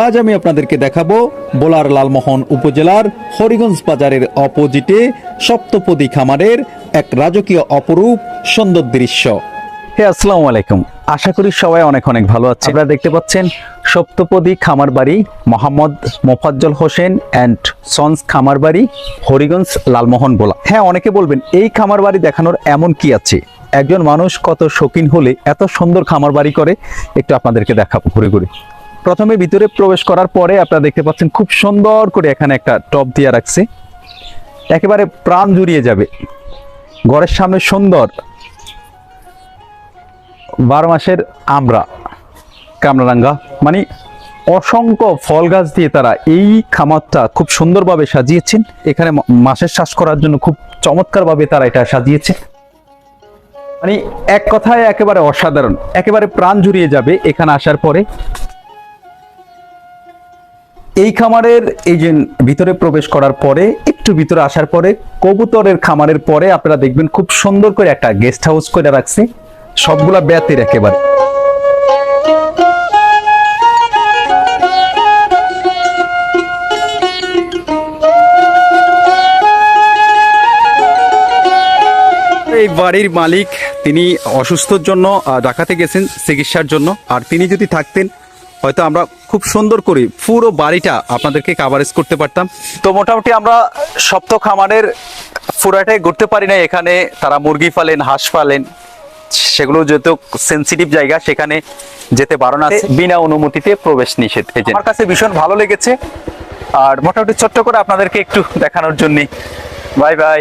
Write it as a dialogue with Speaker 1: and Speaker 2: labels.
Speaker 1: আজ আমি আপনাদেরকে দেখাবো বোলার লালমোহন উপজেলার হরিগঞ্জ বাজারের অপোজিটে সপ্তপদী খামারের এক রাজকীয় অপরূপ সুন্দর দৃশ্য।
Speaker 2: হে, আসসালামু আলাইকুম। আশা করি সবাই অনেক অনেক ভালো আছে আপনারা দেখতে পাচ্ছেন সপ্তপদী খামার বাড়ি মোহাম্মদ মোফাজ্জল হোসেন অ্যান্ড সন্স খামার বাড়ি হরিগঞ্জ লালমোহন বোলা। হ্যাঁ অনেকে বলবেন, এই খামার বাড়ি দেখানোর এমন কি আছে? একজন মানুষ কত শৌখিন হলে এত সুন্দর খামার বাড়ি করে, একটু আপনাদেরকে দেখাবো ঘুরে ঘুরে। প্রথমে ভিতরে প্রবেশ করার পরে আপনারা দেখতে পাচ্ছেন খুব সুন্দর করে এখানে একটা টপ দিয়ে রাখছে। একেবারে প্রাণ জুড়িয়ে যাবে। ঘরের সামনে সুন্দর বারো মাসের আমরা কামরাঙ্গা। মানে অসংখ্য ফল গাছ দিয়ে তারা এই খামারটা খুব সুন্দরভাবে সাজিয়েছেন। এখানে মা- মাছের চাষ করার জন্য খুব চমৎকারভাবে তারা এটা সাজিয়েছে। মানে এক কথায় একেবারে অসাধারণ। একেবারে প্রাণ জুড়িয়ে যাবে এখানে আসার পরে। এই খামারের, এই যে ভিতরে প্রবেশ করার পরে, একটু ভিতরে আসার পরে, কবুতরের খামারের পরে আপনারা দেখবেন খুব সুন্দর করে একটা গেস্ট হাউস করে রাখছে। সবগুলা ব্যাতের একেবারে। এই বাড়ির মালিক, তিনি অসুস্থর জন্য ঢাকাতে গেছেন চিকিৎসার জন্য। আর তিনি যদি থাকতেন হয়তো আমরা খুব সুন্দর করে। পুরো বাড়িটা আপনাদেরকে কাভারেজ করতে পারতাম। তো মোটামুটি আমরা সপ্ত খামারের পুরাটাই ঘুরতে পারি না এখানে তারা মুরগি পালেন হাঁস পালেন সেগুলো যেহেতু সেন্সিটিভ জায়গা সেখানে যেতে বারণ আছে। বিনা অনুমতিতে প্রবেশ নিষেধ আমার কাছে ভীষণ ভালো লেগেছে। আর মোটামুটি ছোট্ট করে আপনাদেরকে একটু দেখানোর জন্য বাই বাই।